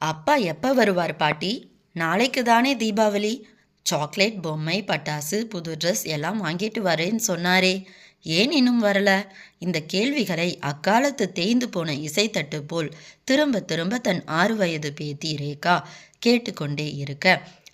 அப்பா எப்போ வருவார் பாட்டி? நாளைக்கு தானே தீபாவளி. சாக்லேட் பொம்மை பட்டாசு புது ட்ரெஸ் எல்லாம் வாங்கிட்டு வரேன்னு சொன்னாரே. ஏன் இன்னும் வரல? இந்த கேள்விகளை அக்காலத்து தேய்ந்து போன இசைத்தட்டு போல் திரும்ப திரும்ப தன் ஆறு வயது பேத்தி ரேகா கேட்டுக்கொண்டே இருக்க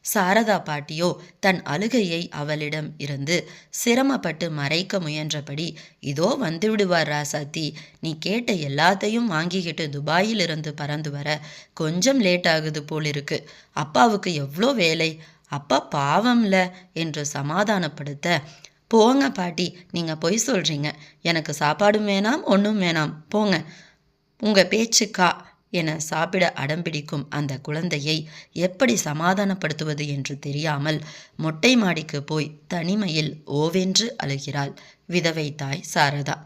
சாரதா பாட்டியோ தன் அழுகையை அவளிடம் இருந்து சிரமப்பட்டு மறைக்க முயன்றபடி இதோ வந்துவிடுவார் ராசாத்தி நீ கேட்ட எல்லாத்தையும் வாங்கிக்கிட்டு துபாயிலிருந்து பறந்து வர கொஞ்சம் லேட் ஆகுது போல் அப்பாவுக்கு எவ்வளோ வேலை? அப்பா பாவம்ல என்று சமாதானப்படுத்த போங்க பாட்டி நீங்கள் பொய் சொல்கிறீங்க எனக்கு சாப்பாடும் வேணாம் ஒன்றும் வேணாம். போங்க. உங்கள் பேச்சுக்கா என சாப்பிட அடம்பிடிக்கும் அந்த குழந்தையை எப்படி சமாதானப்படுத்துவது என்று தெரியாமல் மொட்டை மாடிக்கு போய் தனிமையில் ஓவென்று அழுகிறாள் விதவை தாய் சாரதா.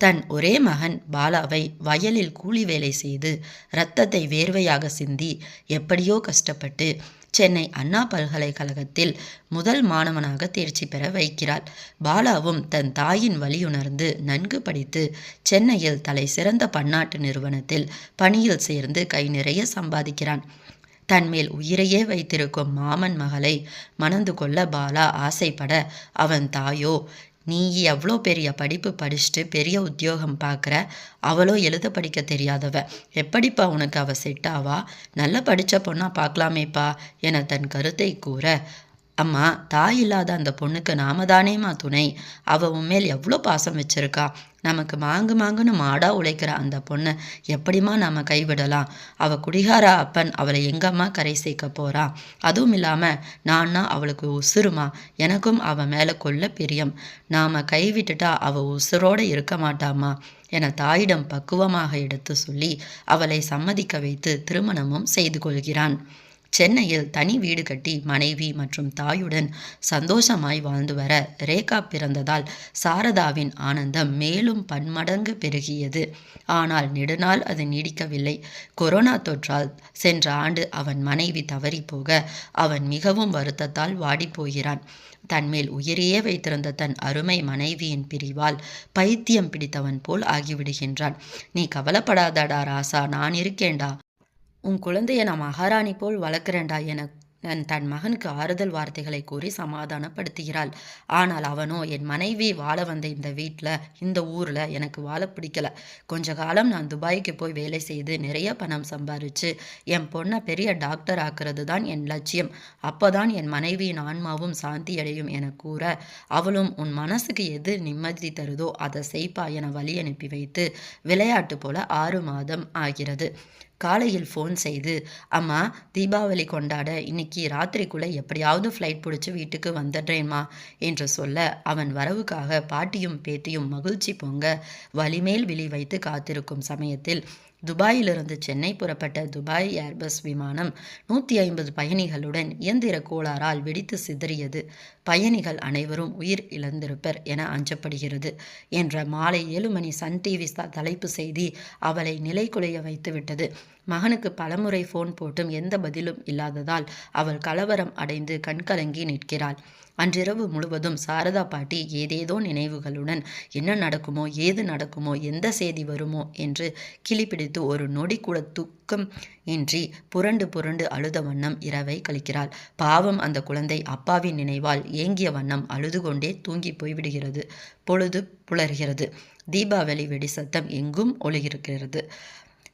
தன் ஒரே மகன் பாலாவை வயலில் கூலி வேலை செய்து இரத்தத்தை வேர்வையாக சிந்தி எப்படியோ கஷ்டப்பட்டு சென்னை அண்ணா பல்கலைக்கழகத்தில் முதல் மாணவனாக தேர்ச்சி பெற வைக்கிறாள். பாலாவும் தன் தாயின் வழியுணர்ந்து நன்கு படித்து சென்னையில் தலை சிறந்த பன்னாட்டு நிறுவனத்தில் பணியில் சேர்ந்து கை நிறைய சம்பாதிக்கிறான். தன்மேல் உயிரையே வைத்திருக்கும் மாமன் மகளை மணந்து கொள்ள பாலா ஆசைப்பட அவன் தாயோ நீ எவ்வளோ பெரிய படிப்பு படிச்சுட்டு பெரிய உத்தியோகம் பார்க்குற? அவளோ எழுத படிக்க தெரியாதவ. எப்படிப்பா உனக்கு அவள் செட் ஆவா? நல்லா படித்த பொண்ணா பார்க்கலாமேப்பா என தன் கருத்தை கூற அம்மா தாய் இல்லாத அந்த பொண்ணுக்கு நாம தானேம்மா துணை அவள் உண்மையில் எவ்வளோ பாசம் வச்சிருக்கா? நமக்கு மாங்கு மாங்குன்னு மாடா உழைக்கிற அந்த பொண்ணை எப்படிம்மா நாம் கைவிடலாம்? அவ குடிகார அப்பன் அவளை எங்கம்மா கரை சேர்க்க போறா? அதுவும் இல்லாம நான்னா அவளுக்கு உசுருமா? எனக்கும் அவன் மேலே கொள்ள பிரியம். நாம கைவிட்டுட்டா அவள் உசுரோட இருக்க மாட்டாமா என தாயிடம் பக்குவமாக எடுத்து சொல்லி அவளை சம்மதிக்க வைத்து திருமணமும் செய்து கொள்கிறான். சென்னையில் தனி வீடு கட்டி மனைவி மற்றும் தாயுடன் சந்தோஷமாய் வாழ்ந்து வர ரேகா பிறந்ததால் சாரதாவின் ஆனந்தம் மேலும் பன்மடங்கு பெருகியது. ஆனால் நெடுநாள் அது நீடிக்கவில்லை. கொரோனா தொற்றால் சென்ற ஆண்டு அவன் மனைவி தவறி போக அவன் மிகவும் வருத்தத்தால் வாடிப்போகிறான் தன்மேல் உயிரையே வைத்திருந்த தன் அருமை மனைவியின் பிரிவால் பைத்தியம் பிடித்தவன் போல் ஆகிவிடுகின்றான். நீ கவலைப்படாதடா ராசா நான் இருக்கேன்டா. உன் குழந்தைய நான் மகாராணி போல் வளர்க்குறேன்டா என தன் மகனுக்கு ஆறுதல் வார்த்தைகளை கூறி சமாதானப்படுத்துகிறாள். ஆனால் அவனோ என் மனைவி வாழ வந்த இந்த வீட்டில் இந்த ஊரில் எனக்கு வாழ பிடிக்கல. கொஞ்ச காலம் நான் துபாய்க்கு போய் வேலை செய்து நிறைய பணம் சம்பாரித்து என் பொண்ணை பெரிய டாக்டர் ஆக்குறது தான் என் லட்சியம். அப்போதான் என் மனைவியின் ஆன்மாவும் சாந்தி அடையும் என கூற அவளும் உன் மனசுக்கு எது நிம்மதி தருதோ அதை செய்ப்பா என வழி அனுப்பி வைத்து விளையாட்டு போல ஆறு மாதம் ஆகிறது. காலையில் ஃபோன் செய்து அம்மா தீபாவளி கொண்டாட இன்னைக்கு ராத்திரிக்குள்ளே எப்படியாவது ஃப்ளைட் பிடிச்சி வீட்டுக்கு வந்துடுறேம்மா என்று சொல்ல அவன் வரவுக்காக பாட்டியும் பேத்தியும் மகிழ்ச்சி பொங்க வலிமேல் விழி வைத்து காத்திருக்கும் சமயத்தில் துபாயிலிருந்து சென்னை புறப்பட்ட துபாய் ஏர்பஸ் விமானம் நூற்றி ஐம்பது பயணிகளுடன் இயந்திர கோளாறால் வெடித்து சிதறியது. பயணிகள் அனைவரும் உயிர் இழந்திருப்பர் என அஞ்சப்படுகிறது என்ற மாலை ஏழு மணி சன் டிவி தலைப்பு செய்தி அவளை நிலைக்குலைய வைத்துவிட்டது. மகனுக்கு பலமுறை ஃபோன் போட்டும் எந்த பதிலும் இல்லாததால் அவள் கலவரம் அடைந்து கண்கலங்கி நிற்கிறாள். அன்றிரவு முழுவதும் சாரதா பாட்டி ஏதேதோ நினைவுகளுடன் என்ன நடக்குமோ ஏது நடக்குமோ எந்த செய்தி வருமோ என்று கிளிப்பிடித்து ஒரு நொடி கூட துக்கம் இன்றி புரண்டு புரண்டு அழுத வண்ணம் இரவை கழிக்கிறாள். பாவம் அந்த குழந்தை அப்பாவின் நினைவால் ஏங்கிய வண்ணம் அழுது கொண்டே தூங்கி போய்விடுகிறது. பொழுது புலர்கிறது. தீபாவளி வெடி சத்தம் எங்கும் ஒளியிருக்கிறது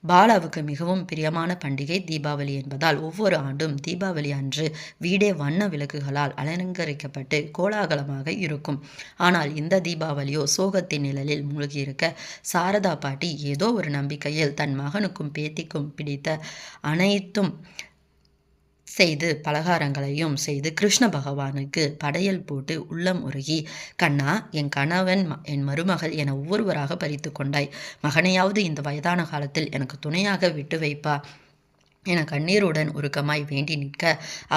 பாலாவுக்கு மிகவும் பிரியமான பண்டிகை தீபாவளி என்பதால் ஒவ்வொரு ஆண்டும் தீபாவளி அன்று வீடே வண்ண விளக்குகளால் அலங்கரிக்கப்பட்டு கோலாகலமாக இருக்கும். ஆனால் இந்த தீபாவளியோ சோகத்தின் நிழலில் மூழ்கியிருக்க சாரதா பாட்டி ஏதோ ஒரு நம்பிக்கையில் தன் மகனுக்கும் பேத்திக்கும் பிடித்த அனைத்தும் செய்து பலகாரங்களையும் செய்து கிருஷ்ண பகவானுக்கு படையல் போட்டு உள்ளம் உருகி கண்ணா என் கணவன் என் மருமகள் என ஒவ்வொருவராக பறித்து கொண்டாய். மகனையாவது இந்த வயதான காலத்தில் எனக்கு துணையாக விட்டு வைப்பா. என கண்ணீருடன் உருக்கமாய் வேண்டி நிற்க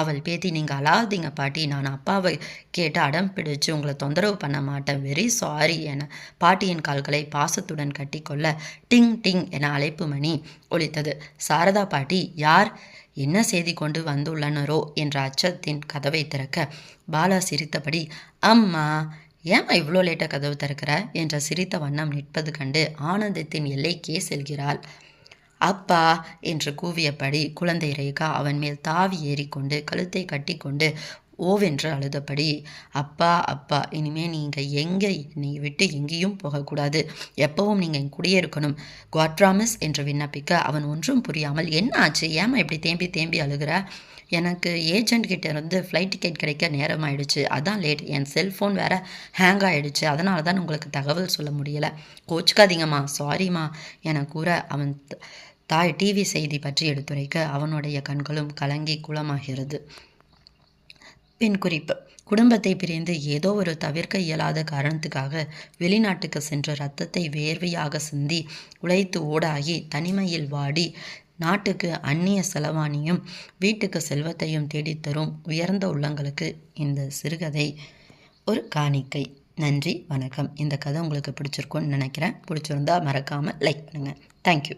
அவள் பேத்தி நீங்கள் அழாதீங்க பாட்டி. நான் அப்பாவை கேட்டு அடம் பிடிச்சு உங்களை தொந்தரவு பண்ண மாட்டேன். வெரி சாரி என பாட்டியின் கால்களை பாசத்துடன் கட்டிக்கொள்ள டிங் டிங் என அழைப்பு மணி ஒலித்தது. சாரதா பாட்டி யார் என்ன செய்தி கொண்டு வந்துள்ளனரோ என்ற அச்சத்தின் கதவை திறக்க பாலா சிரித்தபடி அம்மா ஏம்மா இவ்வளோ லேட்டாக கதவு திறக்கிற? என்ற சிரித்த வண்ணம் நிற்பது கண்டு ஆனந்தத்தின் எல்லைக்கே செல்கிறாள். அப்பா என்று கூவியபடி குழந்தை ரேகா அவன் மேல் தாவி ஏறிக்கொண்டு கழுத்தை கட்டிக்கொண்டு ஓவென்று அழுதபடி அப்பா அப்பா இனிமே நீங்கள் எங்கே? என்னை விட்டு எங்கேயும் போகக்கூடாது. எப்பவும் நீங்கள் என் கூடயே இருக்கணும். குவாட்ராமிஸ் என்று விண்ணப்பிக்க அவன் ஒன்றும் புரியாமல் என்ன ஆச்சு? ஏமா இப்படி தேம்பி தேம்பி அழுகிற? எனக்கு ஏஜெண்ட் கிட்ட இருந்து ஃப்ளைட் டிக்கெட் கிடைக்க நேரம் ஆயிடுச்சு அதான் லேட். என் செல்ஃபோன் வேற ஹேங் ஆயிடுச்சு. அதனால தான் உங்களுக்கு தகவல் சொல்ல முடியல. கோச்சுக்காதீங்கம்மா. சாரிம்மா என கூற அவன் தாய் டிவி செய்தி பற்றி எடுத்துரைக்க அவனுடைய கண்களும் கலங்கி குளமாகிறது. பின் குறிப்பு. குடும்பத்தை பிரிந்து ஏதோ ஒரு தவிர்க்க இயலாத காரணத்துக்காக வெளிநாட்டுக்கு சென்று ரத்தத்தை வேர்வையாக சிந்தி உழைத்து ஓடாகி தனிமையில் வாடி நாட்டுக்கு அந்நிய செலவாணியும் வீட்டுக்கு செல்வத்தையும் தேடித்தரும் உயர்ந்த உள்ளங்களுக்கு இந்த சிறுகதை ஒரு காணிக்கை. நன்றி வணக்கம். இந்த கதை உங்களுக்கு பிடிச்சிருக்கும்னு நினைக்கிறேன். பிடிச்சிருந்தா மறக்காமல் லைக் பண்ணுங்கள் தேங்க்யூ